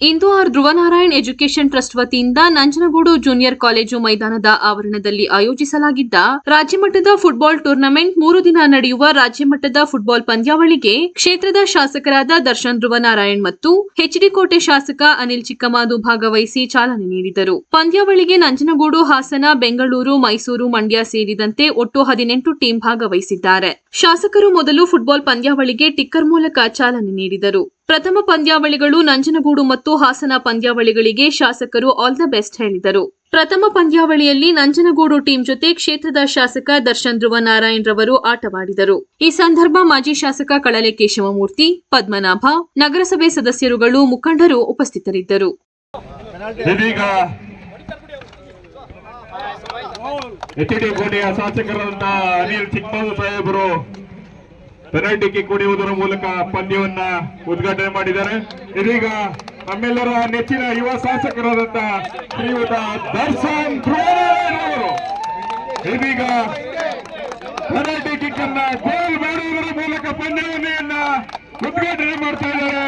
ಇಂದು R Dhruvanarayan education trust ವತಿಯಿಂದ Nanjangud junior college ಮೈದಾನದ ಆವರಣದಲ್ಲಿ ಆಯೋಜಿಸಲಾಗಿದ್ದ ರಾಜ್ಯಮಟ್ಟದ ಫುಟ್ಬಾಲ್ ಟೂರ್ನಮೆಂಟ್ ಮೂರು ದಿನ ನಡೆಯುವ ರಾಜ್ಯಮಟ್ಟದ ಫುಟ್ಬಾಲ್ ಪಂದ್ಯಾವಳಿಗೆ ಕ್ಷೇತ್ರದ ಶಾಸಕರಾದ ದರ್ಶನ್ ಧ್ರುವನಾರಾಯಣ್ ಮತ್ತು ಎಚ್ಡಿಕೋಟೆ ಶಾಸಕ ಅನಿಲ್ ಚಿಕ್ಕಮಾದು ಭಾಗವಹಿಸಿ ಚಾಲನೆ ನೀಡಿದರು. ಪಂದ್ಯಾವಳಿಗೆ ನಂಜನಗೂಡು ಹಾಸನ, ಬೆಂಗಳೂರು, ಮೈಸೂರು ಮಂಡ್ಯ ಸೇರಿದಂತೆ ಒಟ್ಟು ಹದಿನೆಂಟು ಟೀಂ ಭಾಗವಹಿಸಿದ್ದಾರೆ. ಶಾಸಕರು ಮೊದಲು ಫುಟ್ಬಾಲ್ ಪಂದ್ಯಾವಳಿಗೆ ಟಿಕ್ಕರ್ ಮೂಲಕ ಚಾಲನೆ ನೀಡಿದರು. ಪ್ರಥಮ ಪಂದ್ಯಾವಳಿಗಳು ನಂಜನಗೂಡು ಮತ್ತು ಹಾಸನ ಪಂದ್ಯಾವಳಿಗಳಿಗೆ ಶಾಸಕರು ಆಲ್ ದ ಬೆಸ್ಟ್ ಹೇಳಿದರು. ಪ್ರಥಮ ಪಂದ್ಯಾವಳಿಯಲ್ಲಿ ನಂಜನಗೂಡು ಟೀಂ ಜೊತೆ ಕ್ಷೇತ್ರದ ಶಾಸಕ ದರ್ಶನ್ ಧ್ರುವ ನಾರಾಯಣ್ ರವರು ಆಟವಾಡಿದರು. ಈ ಸಂದರ್ಭ ಮಾಜಿ ಶಾಸಕ ಕಳಲೆ ಕೇಶವಮೂರ್ತಿ, ಪದ್ಮನಾಭ, ನಗರಸಭೆ ಸದಸ್ಯರುಗಳು, ಮುಖಂಡರು ಉಪಸ್ಥಿತರಿದ್ದರು. ಶಾಸಕರಾದಂತ ಅನಿಲ್ ಚಿಕ್ಕಮಲ್ಲು ಸಾಹೇಬರು ಪೆನಾಲ್ಟಿ ಕಿಕ್ ಹೊಡೆಯುವುದರ ಮೂಲಕ ಪಂದ್ಯವನ್ನ ಉದ್ಘಾಟನೆ ಮಾಡಿದ್ದಾರೆ. ಇದೀಗ ನಮ್ಮೆಲ್ಲರ ನೆಚ್ಚಿನ ಯುವ ಶಾಸಕರಾದಂತ ಶ್ರೀಯುತ ದರ್ಶನ್ ಇದೀಗ ಪೆನಾಲ್ಟಿ ಕಿಕ್ ಅನ್ನ ಗೋಲ್ ಮಾಡುವುದರ ಮೂಲಕ ಪಂದ್ಯವನ್ನ ಉದ್ಘಾಟನೆ ಮಾಡ್ತಾ ಇದ್ದಾರೆ.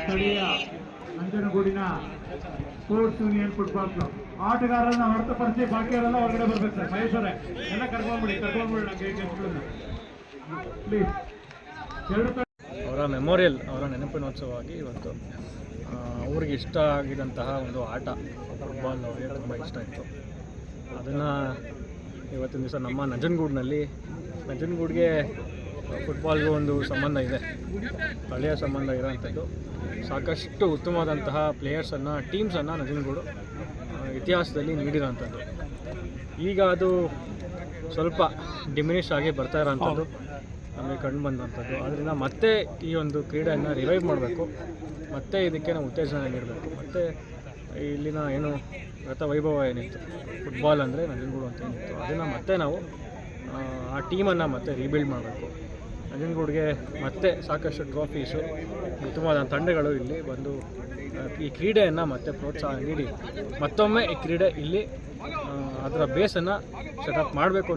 ಸ್ಥಳೀಯ ನಂಜನಗೂಡಿನ ಸ್ಪೋರ್ಟ್ಸ್ ಯೂನಿಯನ್ ಫುಟ್ಬಾಲ್ ಕ್ಲಬ್. ಆಟಗಾರರನ್ನ ಹೊರತುಪಡಿಸಿ ಬಾಕಿಯವರೆಲ್ಲ ಹೊರಗಡೆ ಬರ್ಬೇಕು ಸರ್. ಮಹೇಶ್ವರೇ ಎಲ್ಲ ಕರ್ಕೊಂಡ್ಬಿಡಿ ಕರ್ಕೊಂಡ್ಬಿಡಿ ಪ್ಲೀಸ್ ಎರಡು ಅವರ ಮೆಮೋರಿಯಲ್, ಅವರ ನೆನಪಿನೋತ್ಸವವಾಗಿ ಇವತ್ತು ಅವ್ರಿಗೆ ಇಷ್ಟ ಆಗಿದಂತಹ ಒಂದು ಆಟ, ಫುಟ್ಬಾಲ್ ಅವರಿಗೆ ತುಂಬ ಇಷ್ಟ ಇತ್ತು. ಅದನ್ನು ಇವತ್ತಿನ ದಿವಸ ನಮ್ಮ ನಂಜನಗೂಡಿನಲ್ಲಿ, ನಂಜನಗೂಡಿಗೆ ಫುಟ್ಬಾಲ್ಗೂ ಒಂದು ಸಂಬಂಧ ಇದೆ. ಹಳೆಯ ಸಂಬಂಧ ಇರೋವಂಥದ್ದು ಸಾಕಷ್ಟು ಉತ್ತಮವಾದಂತಹ ಪ್ಲೇಯರ್ಸನ್ನು ಟೀಮ್ಸನ್ನು ನಜನ್ಗೂಡು ಇತಿಹಾಸದಲ್ಲಿ ನೀಡಿರೋವಂಥದ್ದು ಈಗ ಅದು ಸ್ವಲ್ಪ ಡಿಮಿನಿಷ್ ಆಗಿ ಬರ್ತಾ ಇರೋವಂಥದ್ದು ನಮಗೆ ಕಂಡು ಬಂದಂಥದ್ದು. ಅದರಿಂದ ಮತ್ತೆ ಈ ಒಂದು ಕ್ರೀಡೆಯನ್ನು ರಿವೈವ್ ಮಾಡಬೇಕು. ಮತ್ತೆ ಇದಕ್ಕೆ ನಾವು ಉತ್ತೇಜನ ನೀಡಬೇಕು. ಮತ್ತು ಇಲ್ಲಿನ ಏನು ಗತ ವೈಭವ ಏನಿತ್ತು? ಫುಟ್ಬಾಲ್ ಅಂದರೆ ನಂಜನಗೂಡು ಅಂತ ಏನಿತ್ತು? ಅದನ್ನು ಮತ್ತೆ ನಾವು, ಆ ಟೀಮನ್ನು ಮತ್ತೆ ರೀಬಿಲ್ಡ್ ಮಾಡಬೇಕು. ನಂಜನಗೂಡಿಗೆ ಮತ್ತೆ ಸಾಕಷ್ಟು ಟ್ರೋಫೀಸು ಉತ್ತಮವಾದ ತಂಡಗಳು ಇಲ್ಲಿ ಬಂದು ಈ ಕ್ರೀಡೆಯನ್ನು ಮತ್ತೆ ಪ್ರೋತ್ಸಾಹ ನೀಡಿ. ಮತ್ತೊಮ್ಮೆ ಈ ಕ್ರೀಡೆ ಇಲ್ಲಿ ಅದರ ಬೇಸನ್ನು ಸೆಟಪ್ ಮಾಡಬೇಕು